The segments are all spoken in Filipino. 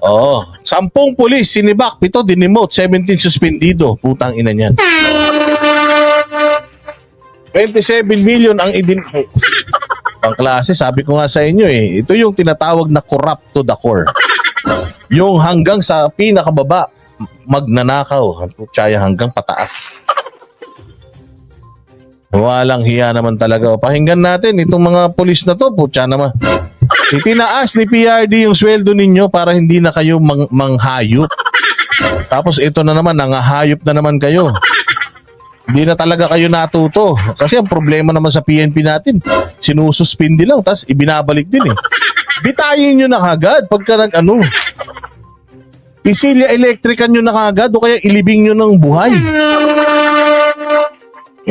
Oo. Sampung pulis, sinibak, pito, dinemote, 17 suspendido. Putang ina niyan. 27 million ang idin... Pang klase, sabi ko nga sa inyo eh, ito yung tinatawag na corrupt to the core. Yung hanggang sa pinakababa, magnanakaw. Tsaya hanggang pataas. Walang hiya naman talaga. Pakinggan natin itong mga pulis na to, putya naman. Itinaas ni PRD yung sweldo ninyo para hindi na kayo mang- manghayop. Tapos ito na naman, nangahayop na naman kayo. Hindi na talaga kayo natuto. Kasi ang problema naman sa PNP natin, sinususpindi lang, tapos ibinabalik din eh. Bitayin nyo na kagad pagka nag ano. Pisilya elektrikan nyo na kagad o kaya ilibing nyo ng buhay.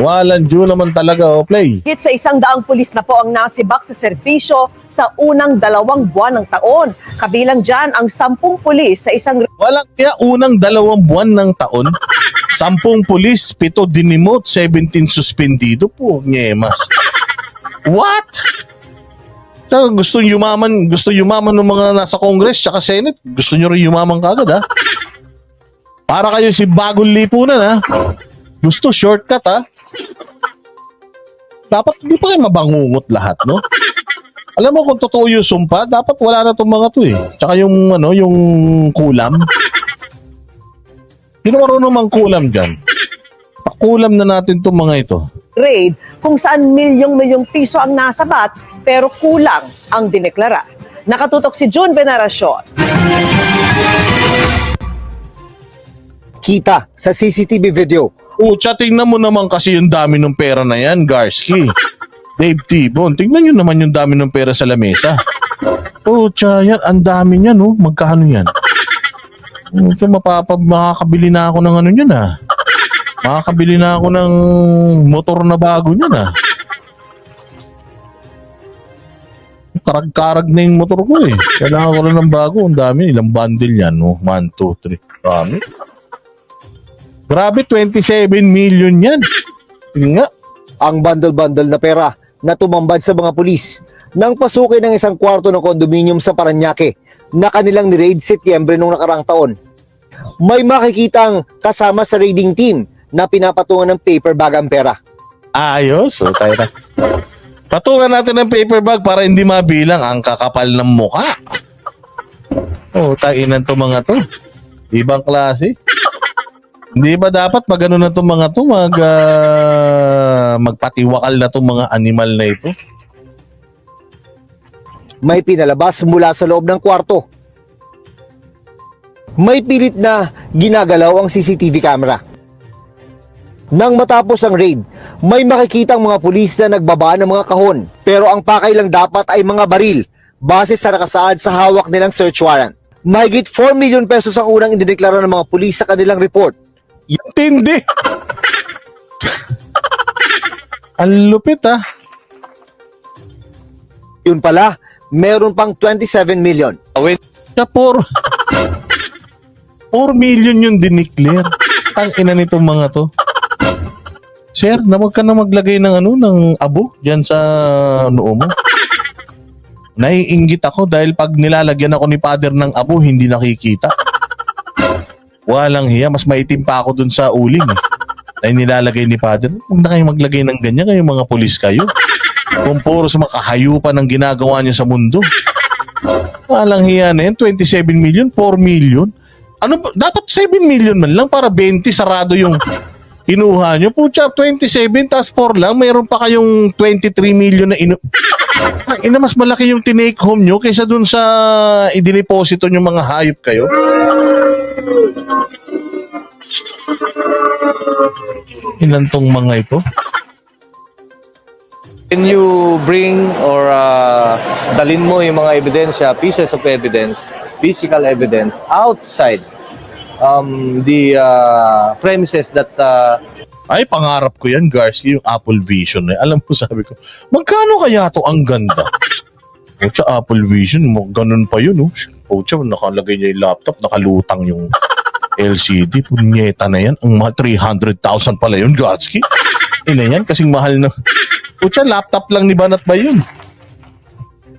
Walang due naman talaga, oh, play. Hit sa isang daang pulis na po ang nasibak sa serbisyo sa unang dalawang buwan ng taon. Kabilang dyan ang sampung pulis sa isang Walang kaya unang dalawang buwan ng taon, sampung pulis, pito dinimote, 17 suspendido po, nyemas. What? Tsaka gusto yumaman, gusto yumaman ng mga nasa Congress tsaka Senate. Gusto nyo rin yumaman kagad, ha? Para kayo si bagong lipunan, ha? Gusto shortcut, ha? Dapat di pa kayo mabangungot lahat, no? Alam mo kung totoo yung sumpa, dapat wala na tong mga to eh. Tsaka yung ano, yung kulam. Sino marunong mang kulam dyan? Pakulam na natin tong mga ito. raid kung saan milyong-milyong piso ang nasabat pero kulang ang dineklara. Nakatutok si June Veneracion. kita sa CCTV video. Pucha, tingnan mo naman kasi yung dami ng pera na yan, Garski. Dave Tibon, tingnan nyo naman yung dami ng pera sa lamesa. Pucha, yan, ang dami niyan, no? Magkano yan? Pucha, mapapag, makakabili na ako ng ano niyan, ah. Makakabili na ako ng motor na bago niyan, ah. Karag-karag na yung motor ko, eh. Kailangan ko lang ng bago. Ang dami, ilang bundle yan, no? One, two, three. Dami. Grabe, 27 million yan. Yun nga. Ang bundle-bundle na pera na tumambad sa mga pulis nang pasukin ng isang kwarto ng kondominium sa Paranaque na kanilang ni-raid Setyembre nung nakarang taon. May makikitang kasama sa raiding team na pinapatungan ng paper bag ang pera. Ayos. So, tayo na. Patungan natin ng paper bag para hindi mabilang ang kakapal ng muka. Oh, tainan to mga to. Ibang klase. Hindi ba dapat magano na itong mga to, mag, ah, magpatiwakal na itong mga animal na ito? May pinalabas mula sa loob ng kwarto. May pilit na ginagalaw ang CCTV camera. Nang matapos ang raid, may makikitang mga pulis na nagbaba ng mga kahon. Pero ang pakay lang dapat ay mga baril base sa nakasaad sa hawak nilang search warrant. Mahigit 4 million pesos ang unang indineklara ng mga pulis sa kanilang report. Tindi. Ang lupit ah. Yun pala, meron pang 27 million. Siya por 4 million yung dineclare. Tang ina nitong mga to. Sir, na wag ka na maglagay ng ano ng abo diyan sa noo mo. Naiinggit ako dahil pag nilalagyan ako ni father ng abo, hindi nakikita. Walang hiya, mas maitim pa ako dun sa uling. Eh. Na nilalagay ni father. Huwag na kayo maglagay ng ganyan, kayo mga pulis kayo. Kung puro sa mga kahayupan ang ginagawa niyo sa mundo. Walang hiya na yan. 27 million, 4 million. Ano ba? Dapat 7 million man lang para 20 sarado yung kinuha nyo. Pucha, 27 tas 4 lang. Mayroon pa kayong 23 million na inu... Ina, mas malaki yung tinake home nyo kaysa dun sa idiniposito nyo mga hayop kayo. Ilan tong mga ito? Can you bring or uh, dalin mo yung mga ebidensya, pieces of evidence, physical evidence outside um, the uh, premises that uh, Ay, pangarap ko yan, Garski, yung Apple Vision. Eh. Alam mo, sabi ko, magkano kaya to ang ganda? Pucha, Apple Vision, ganun pa yun, oh. Pucha, nakalagay niya yung laptop, nakalutang yung LCD. Punyeta na yan. Ang mahal, 300,000 pala yun, Garski. Ina yan, kasing mahal na. Pucha, laptop lang ni Banat ba yun?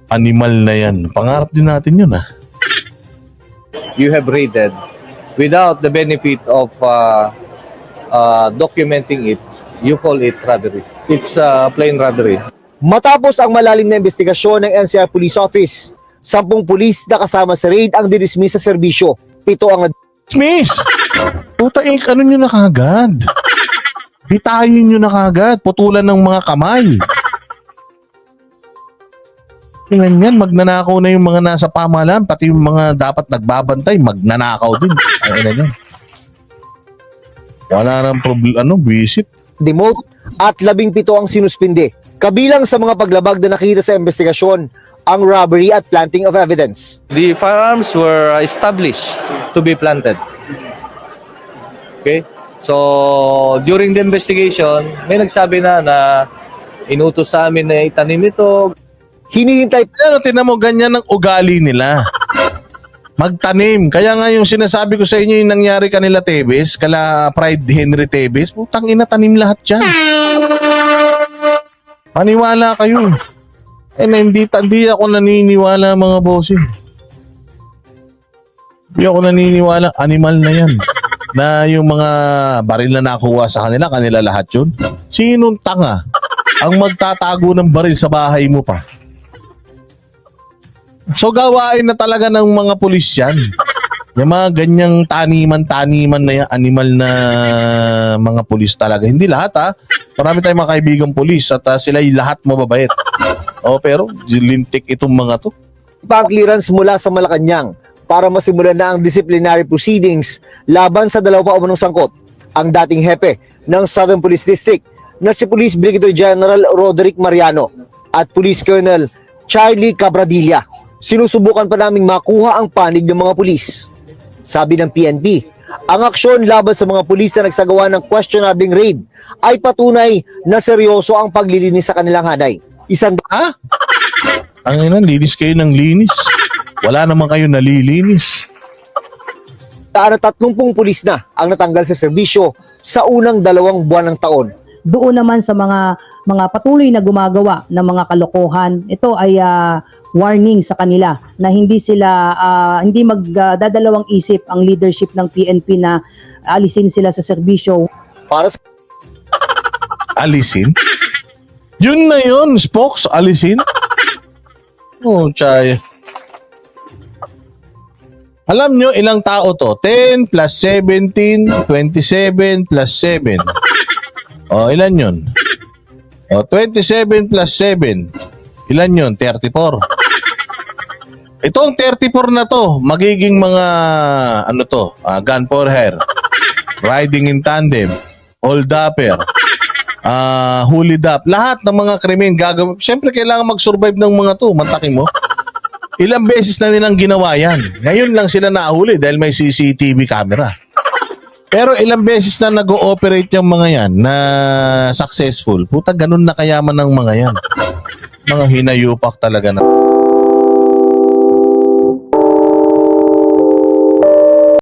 Animal na yan. Pangarap din natin yun, ah. you have raided without the benefit of uh, uh, documenting it, you call it robbery. It's uh, plain robbery. Matapos ang malalim na investigasyon ng NCR Police Office, sampung pulis na kasama sa raid ang dinismiss sa serbisyo. Pito ang Miss! Puta eh, ano nyo na kagad? Bitayin nyo na kagad. Putulan ng mga kamay. Tingnan yan, magnanakaw na yung mga nasa pamahalaan, pati yung mga dapat nagbabantay, magnanakaw din. Ay, ano yan. Wala nang problem, ano, visit. demote at labing pito ang sinuspinde. Kabilang sa mga paglabag na nakita sa investigasyon, ang robbery at planting of evidence. The firearms were established to be planted. Okay? So, during the investigation, may nagsabi na na inutos sa amin na itanim ito. Hinihintay Ano, tinan mo, ganyan ang ugali nila. Magtanim. Kaya nga yung sinasabi ko sa inyo yung nangyari kanila Tebes, kala Pride Henry Tebes, putang ina, tanim lahat dyan. Paniwala kayo. Eh, na hindi, hindi ako naniniwala mga bossing. Hindi ako naniniwala, animal na yan. Na yung mga baril na nakuha sa kanila, kanila lahat yun. Sinong tanga ang magtatago ng baril sa bahay mo pa? So gawain na talaga ng mga pulis yan. Yung mga ganyang taniman-taniman na yan, animal na mga pulis talaga. Hindi lahat ha. Marami tayong mga kaibigang pulis at ah, sila'y lahat mababait. Oh, pero lintik itong mga to. pa ang clearance mula sa Malacanang para masimulan na ang disciplinary proceedings laban sa dalawa pa umunong sangkot. Ang dating hepe ng Southern Police District na si Police Brigadier General Roderick Mariano at Police Colonel Charlie Cabradilla. Sinusubukan pa naming makuha ang panig ng mga pulis. Sabi ng PNP, ang aksyon laban sa mga pulis na nagsagawa ng questionable raid ay patunay na seryoso ang paglilinis sa kanilang hanay. Isang Ha? Ang ina, linis kayo ng linis. Wala naman kayo nalilinis. at 30 pulis na ang natanggal sa serbisyo sa unang dalawang buwan ng taon. doon naman sa mga mga patuloy na gumagawa ng mga kalokohan, ito ay ah, warning sa kanila na hindi sila ah, hindi magdadalawang isip ang leadership ng PNP na alisin sila sa serbisyo. Para sa Alisin? Yun na yun, spokes, alisin? Oh, chay. Alam nyo ilang tao to? 10 plus 17, 27 plus 7. Oh, ilan yun? Oh, 27 plus 7. Ilan yun? 34. Itong 34 na to, magiging mga, ano to, ah, gun for hair, riding in tandem, hold upper, ah hulid up, lahat ng mga krimen gagawin. Siyempre, kailangan mag-survive ng mga to. Mantakin mo. Ilang beses na nilang ginawa yan. Ngayon lang sila nahuli dahil may CCTV camera. Pero ilang beses na nag-ooperate yung mga yan na successful. Puta, ganun na kayaman ng mga yan. Mga hinayupak talaga na.